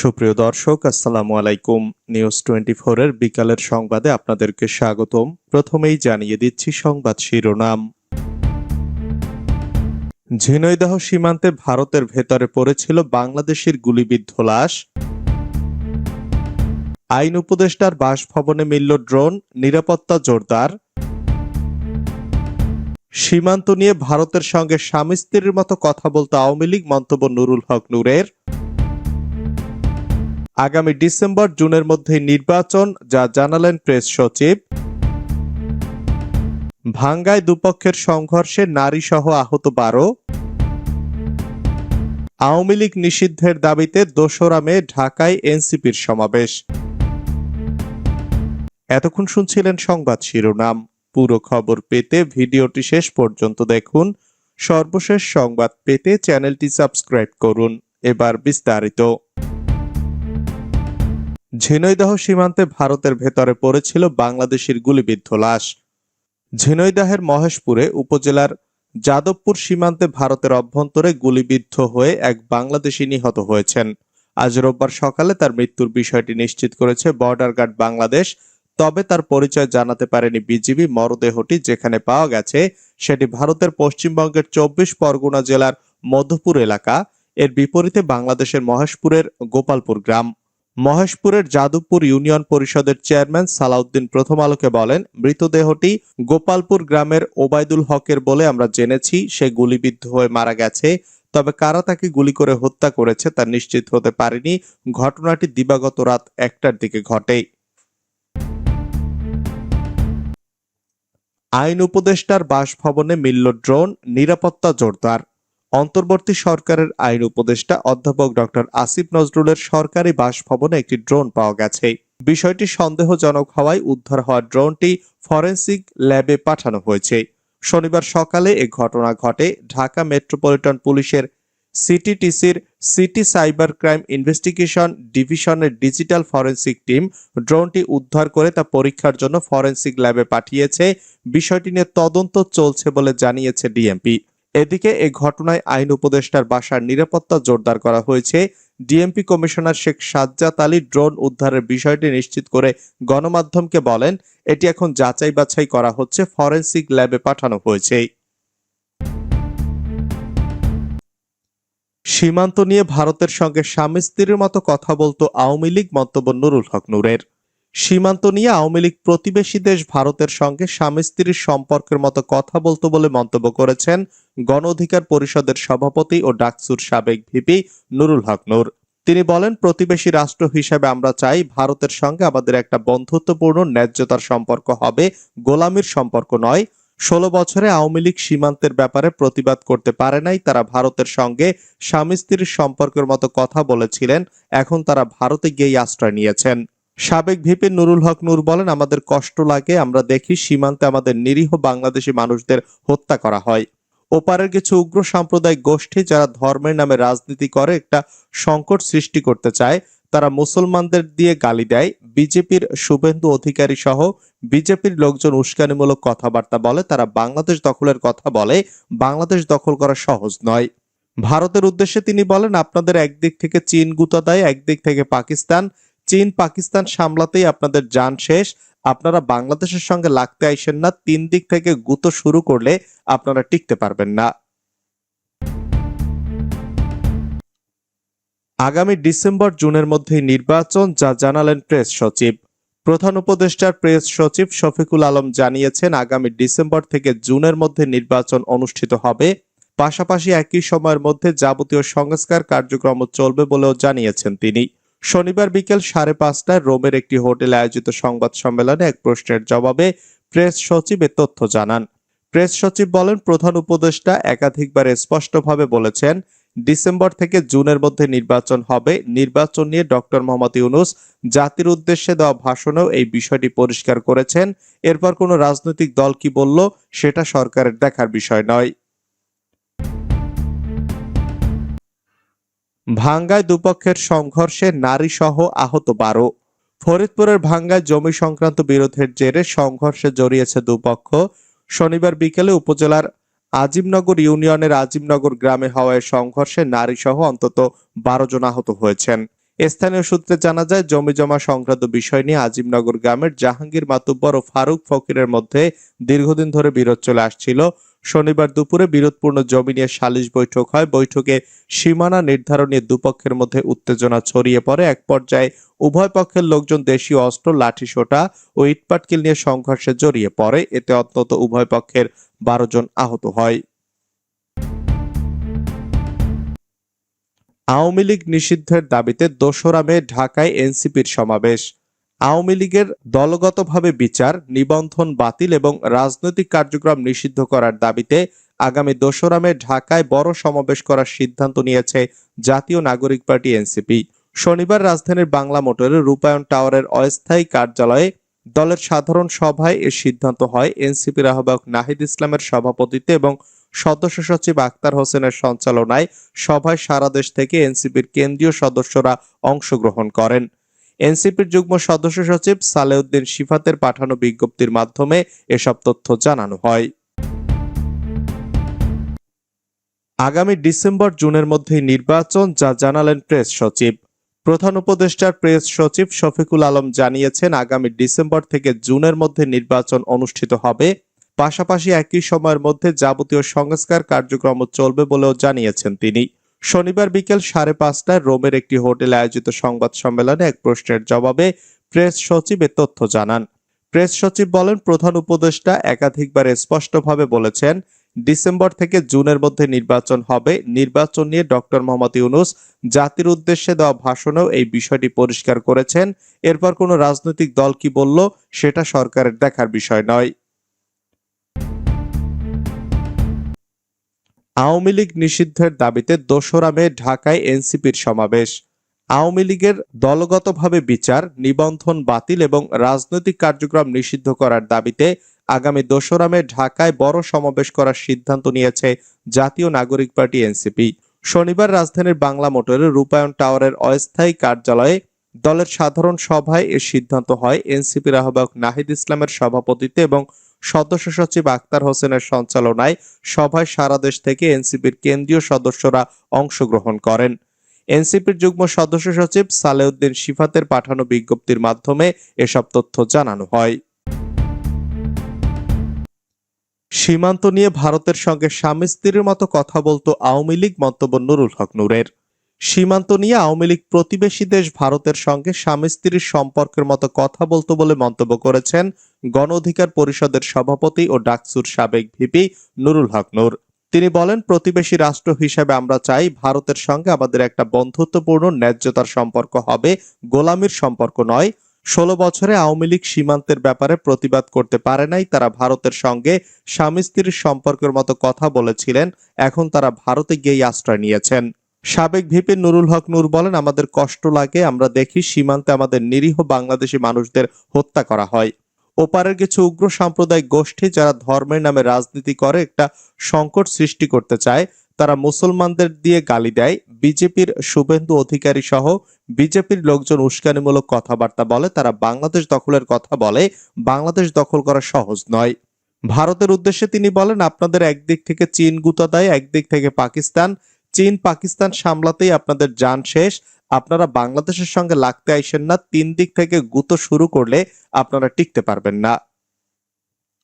সুপ্রিয় দর্শক, আসসালামু আলাইকুম। নিউজ টোয়েন্টি এর বিকালের সংবাদে আপনাদেরকে স্বাগতম। প্রথমেই জানিয়ে দিচ্ছি সংবাদ শিরোনাম। ঝিনাইদহ সীমান্তে ভারতের ভেতরে পড়েছিল বাংলাদেশের গুলিবিদ্ধ লাশ। আইন উপদেষ্টার বাসভবনে মিলল ড্রোন, নিরাপত্তা জোরদার। সীমান্ত নিয়ে ভারতের সঙ্গে স্বামী স্ত্রীর মতো কথা বলতে আওয়ামী লীগ মন্তব্য নুরুল হক নূরের। আগামী ডিসেম্বর, জুনের মধ্যে নির্বাচন, যা জানালেন প্রেস সচিব। ভাঙ্গায় দুপক্ষের সংঘর্ষে নারী সহ আহত বারো। আওয়ামী লীগ নিষিদ্ধের দাবিতে দোসরা মে ঢাকায় এনসিপির সমাবেশ। এতক্ষণ শুনছিলেন সংবাদ শিরোনাম। পুরো খবর পেতে ভিডিওটি শেষ পর্যন্ত দেখুন। সর্বশেষ সংবাদ পেতে চ্যানেলটি সাবস্ক্রাইব করুন। এবার বিস্তারিত। ঝিনৈদহ সীমান্তে ভারতের ভেতরে পড়েছিল বাংলাদেশের গুলিবিদ্ধ লাশ। ঝিনৈদাহের মহেশপুরে উপজেলার যাদবপুর সীমান্তে ভারতের অভ্যন্তরে গুলিবিদ্ধ হয়ে এক বাংলাদেশি নিহত হয়েছেন। আজ রোববার সকালে তার মৃত্যুর বিষয়টি নিশ্চিত করেছে বর্ডার গার্ড বাংলাদেশ, তবে তার পরিচয় জানাতে পারেনি বিজিবি মরদেহটি যেখানে পাওয়া গেছে, সেটি ভারতের পশ্চিমবঙ্গের চব্বিশ পরগনা জেলার মধুপুর এলাকা। এর বিপরীতে বাংলাদেশের মহেশপুরের গোপালপুর গ্রাম। মহেশপুরের যাদবপুর ইউনিয়ন পরিষদের চেয়ারম্যান সালাউদ্দিন প্রথম আলোকে বলেন, মৃতদেহটি গোপালপুর গ্রামের ওবায়দুল হকের বলে আমরা জেনেছি, সে গুলিবিদ্ধ হয়ে মারা গেছে। তবে কারা তাকে গুলি করে হত্যা করেছে তা নিশ্চিত হতে পারেনি। ঘটনাটি দিবাগত রাত একটার দিকে ঘটে আইন উপদেষ্টার বাসভবনে মিলল ড্রোন, নিরাপত্তা জোরদার। অন্তর্বর্তী সরকারের আইন উপদেষ্টা অধ্যাপক ডক্টর আসিফ নজরুলের সরকারি বাসভবনে একটি ড্রোন পাওয়া গেছে। বিষয়টি সন্দেহজনক হওয়ায় উদ্ধার হওয়া ড্রোনটি ফরেন্সিক ল্যাবে পাঠানো হয়েছে। শনিবার সকালে এ ঘটনা ঘটে। ঢাকা মেট্রোপলিটন পুলিশের সিটিটিসির সিটি সাইবার ক্রাইম ইনভেস্টিগেশন ডিভিশনের ডিজিটাল ফরেন্সিক টিম ড্রোনটি উদ্ধার করে তা পরীক্ষার জন্য ফরেন্সিক ল্যাবে পাঠিয়েছে। বিষয়টি নিয়ে তদন্ত চলছে বলে জানিয়েছে ডিএমপি। এদিকে এ ঘটনায় আইন উপদেষ্টার বাসার নিরাপত্তা জোরদার করা হয়েছে। DMP commissioner Sheikh Sajjad Ali drone উদ্ধারের বিষয়টি নিশ্চিত করে গণমাধ্যমকে বলেন, এটি এখন যাচাই বাছাই করা হচ্ছে, ফরেন্সিক ল্যাবে পাঠানো হয়েছে। সীমান্ত নিয়ে ভারতের সঙ্গে স্বামী স্ত্রীর মতো কথা বলতো আওয়ামী লীগ, মন্তব্য নুরুল হক নূরের। সীমান্ত নিয়ে আওয়ামী লীগ প্রতিবেশী দেশ ভারতের সঙ্গে স্বামী স্ত্রীর সম্পর্কের মতো কথা বলতো বলে মন্তব্য করেছেন গণ অধিকার পরিষদের সভাপতি ও ডাকসুর সাবেক ভিপি নুরুল হক নূর। তিনি বলেন, প্রতিবেশী রাষ্ট্র হিসেবে আমরা চাই ভারতের সঙ্গে আমাদের একটা বন্ধুত্বপূর্ণ ন্যায্যতার সম্পর্ক হবে, গোলামির সম্পর্ক নয়। ষোলো বছরে আওয়ামী লীগ সীমান্তের ব্যাপারে প্রতিবাদ করতে পারে নাই, তারা ভারতের সঙ্গে স্বামী স্ত্রীর সম্পর্কের মতো কথা বলেছিলেন, এখন তারা ভারতে গিয়েই আশ্রয় নিয়েছেন। সাবেক ভিপি নুরুল হক নূর বলেন, আমাদের কষ্ট লাগে, আমরা দেখি সীমান্তে আমাদের নিরীহ বাংলাদেশি মানুষদের হত্যা করা হয়। ওপারের কিছু উগ্র সাম্প্রদায়িক গোষ্ঠী যারা ধর্মের নামে রাজনীতি করে একটা সংকট সৃষ্টি করতে চায়, তারা মুসলমানদের দিয়ে গালি দেয়। বিজেপির শুভেন্দু অধিকারী সহ বিজেপির লোকজন উস্কানিমূলক কথাবার্তা বলে। তারা বাংলাদেশ দখলের কথা বলে। বাংলাদেশ দখল করা সহজ নয়। ভারতের উদ্দেশ্যে তিনি বলেন, আপনাদের একদিক থেকে চীন গুতা দেয়, একদিক থেকে পাকিস্তান চীন, পাকিস্তান সামলাতেই আপনাদের যান শেষ। আপনারা বাংলাদেশের সঙ্গে লাগতে আইসেন না, তিন দিক থেকে গুতো শুরু করলে আপনারা টিকতে পারবেন না। আগামী ডিসেম্বর জুনের মধ্যে নির্বাচন, যা জানালেন প্রেস সচিব। প্রধান উপদেষ্টার প্রেস সচিব শফিকুল আলম জানিয়েছেন, আগামী ডিসেম্বর থেকে জুনের মধ্যে নির্বাচন অনুষ্ঠিত হবে। পাশাপাশি একই সময়ের মধ্যে যাবতীয় সংস্কার কার্যক্রম চলবে বলেও জানিয়েছেন তিনি। শনিবার বিকেল সাড়ে পাঁচটায় রোমের একটি হোটেলে আয়োজিত সংবাদ সম্মেলনে এক প্রশ্নের জবাবে প্রেস সচিব এ তথ্য জানান। প্রেস সচিব বলেন, প্রধান উপদেষ্টা একাধিকবার স্পষ্টভাবে বলেছেন, ডিসেম্বর থেকে জুনের মধ্যে নির্বাচন হবে। নির্বাচন নিয়ে ডক্টর মোহাম্মদ ইউনুস জাতির উদ্দেশ্যে দেওয়া ভাষণেও এই বিষয়টি পরিষ্কার করেছেন। এরপর কোনো রাজনৈতিক দল কি বলল, সেটা সরকারের দেখার বিষয় নয়। ভাঙ্গায় দুপক্ষের সংঘর্ষে নারী সহ আহত বারো। ফরিদপুরের ভাঙ্গায় জমি সংক্রান্ত বিরোধের জেরে সংঘর্ষে জড়িয়েছে দুপক্ষ। শনিবার বিকেলে উপজেলার আজিমনগর ইউনিয়নের আজিমনগর গ্রামে হওয়ায় সংঘর্ষে নারী সহ অন্তত বারো জন আহত হয়েছেন। স্থানীয় সূত্রে জানা যায়, জমি জমা সংক্রান্ত বিষয় নিয়ে আজিমনগর গ্রামের জাহাঙ্গীর মাতুব্বর ও ফারুক ফকিরের মধ্যে দীর্ঘদিন ধরে বিরোধ চলে আসছিল। শনিবার দুপুরে বিরোধপূর্ণ জমি নিয়ে সালিশ বৈঠক হয়। বৈঠকে সীমানা নির্ধারণে দুপক্ষের মধ্যে উত্তেজনা ছড়িয়ে পড়ে। এক পর্যায়ে উভয় পক্ষের লোকজন দেশীয় অস্ত্র লাঠিসোঁটা ও ইটপাটকেল নিয়ে সংঘর্ষে জড়িয়ে পড়ে। এতে অন্তত উভয় পক্ষের বারো জন আহত হয়। আওয়ামী লীগ নিষিদ্ধের দাবিতে দোসরা মে ঢাকায় এনসিপির সমাবেশ। আওয়ামী লীগের দলগতভাবে বিচার, নিবন্ধন বাতিল এবং রাজনৈতিক কার্যক্রম নিষিদ্ধ করার দাবিতে আগামী দোসরা মে ঢাকায় বড় সমাবেশ করার সিদ্ধান্ত নিয়েছে জাতীয় নাগরিক পার্টি এনসিপি। শনিবার রাজধানীর বাংলা মোটরের রূপায়ণ টাওয়ারের অস্থায়ী কার্যালয়ে দলের সাধারণ সভায় এ সিদ্ধান্ত হয়। এনসিপির আহ্বায়ক নাহিদ ইসলামের সভাপতিত্বে এবং সদস্য সচিব আক্তার হোসেনের সঞ্চালনায় সভায় সারা দেশ থেকে এনসিপির কেন্দ্রীয় সদস্যরা অংশগ্রহণ করেন। এনসিপির যুগ্ম সদস্য সচিব সালেউদ্দিন শিফাতের পাঠানো বিজ্ঞপ্তির মাধ্যমে এসব তথ্য জানানো হয়। আগামী ডিসেম্বর জুনের মধ্যেই নির্বাচন, যা জানালেন প্রেস সচিব। প্রধান উপদেষ্টার প্রেস সচিব শফিকুল আলম জানিয়েছেন, আগামী ডিসেম্বর থেকে জুনের মধ্যে নির্বাচন অনুষ্ঠিত হবে। পাশাপাশি একই সময়ের মধ্যে যাবতীয় সংস্কার কার্যক্রম চলবে বলেও জানিয়েছেন তিনি। শনিবার বিকেল সাড়ে পাঁচটায় রোমের একটি হোটেলে আয়োজিত সংবাদ সম্মেলনে এক প্রশ্নের জবাবে প্রেস সচিব তথ্য জানান। প্রেস সচিব বলেন, প্রধান উপদেষ্টা একাধিকবার স্পষ্টভাবে বলেছেন, ডিসেম্বর থেকে জুনের মধ্যে নির্বাচন হবে। নির্বাচন নিয়ে ডক্টর মোহাম্মদ ইউনুস জাতির উদ্দেশ্যে দেওয়া ভাষণেও এই বিষয়টি পরিষ্কার করেছেন। এরপর কোনো রাজনৈতিক দল কি বলল, সেটা সরকারের দেখার বিষয় নয়। আওয়ামী লীগ নিষিদ্ধের দাবিতে দোসরা মে ঢাকায় এনসিপির সমাবেশ। আওয়ামী লীগের দলগতভাবে বিচার, নিবন্ধন বাতিল এবং রাজনৈতিক কার্যক্রম নিষিদ্ধ করার দাবিতে আগামী দোসরা মে ঢাকায় বড় সমাবেশ করার সিদ্ধান্ত নিয়েছে জাতীয় নাগরিক পার্টি এনসিপি। শনিবার রাজধানীর বাংলা মোটরের রূপায়ণ টাওয়ারের অস্থায়ী কার্যালয়ে দলের সাধারণ সভায় এ সিদ্ধান্ত হয়। এনসিপির আহ্বায়ক নাহিদ ইসলামের সভাপতিত্বে এবং সদস্য সচিব আক্তার হোসেনের সঞ্চালনায় সভায় সারা দেশ থেকে এনসিপির কেন্দ্রীয় সদস্যরা অংশগ্রহণ করেন। এনসিপির যুগ্ম সদস্য সচিব সালেউদ্দিন শিফাতের পাঠানো বিজ্ঞপ্তির মাধ্যমে এসব তথ্য জানানো হয়। সীমান্ত নিয়ে ভারতের সঙ্গে স্বামী স্ত্রীর মতো কথা বলতো আওয়ামী লীগ, মন্তব্য নুরুল হক নূরের। সীমান্ত নিয়ে আওয়ামী লীগ প্রতিবেশী দেশ ভারতের সঙ্গে স্বামী স্ত্রীর সম্পর্কের মতো কথা বলতো বলে মন্তব্য করেছেন গণ অধিকার পরিষদের সভাপতি ও ডাকসুর সাবেক ভিপি নুরুল হক নূর। তিনি বলেন, প্রতিবেশী রাষ্ট্র হিসেবে আমরা চাই ভারতের সঙ্গে আমাদের একটা বন্ধুত্বপূর্ণ ন্যায্যতার সম্পর্ক হবে, গোলামির সম্পর্ক নয়। ষোলো বছরে আওয়ামী লীগ সীমান্তের ব্যাপারে প্রতিবাদ করতে পারে নাই, তারা ভারতের সঙ্গে স্বামী স্ত্রীর সম্পর্কের মতো কথা বলেছিলেন, এখন তারা ভারতে গিয়েই আশ্রয় নিয়েছেন। সাবেক ভিপি নুরুল হক নূর বলেন, আমাদের কষ্ট লাগে, আমরা দেখি সীমান্তে আমাদের নিরীহ বাংলাদেশি মানুষদের হত্যা করা হয়। ওপারের কিছু উগ্র সাম্প্রদায়িক গোষ্ঠী যারা ধর্মের নামে রাজনীতি করে, একটা সংকট সৃষ্টি করতে চায়, তারা মুসলমানদের দিয়ে গালি দেয়। বিজেপির শুভেন্দু অধিকারী সহ বিজেপির লোকজন উস্কানিমূলক কথাবার্তা বলে। তারা বাংলাদেশ দখলের কথা বলে। বাংলাদেশ দখল করা সহজ নয়। ভারতের উদ্দেশ্যে তিনি বলেন, আপনাদের একদিক থেকে চীন গুতা দেয়, একদিক থেকে পাকিস্তান চীন পাকিস্তান সামলাতেই আপনাদের যান শেষ। আপনারা বাংলাদেশের সঙ্গে লাগতে আইসেন না, তিন দিক থেকে গুতো শুরু করলে আপনারা টিকতে পারবেন না।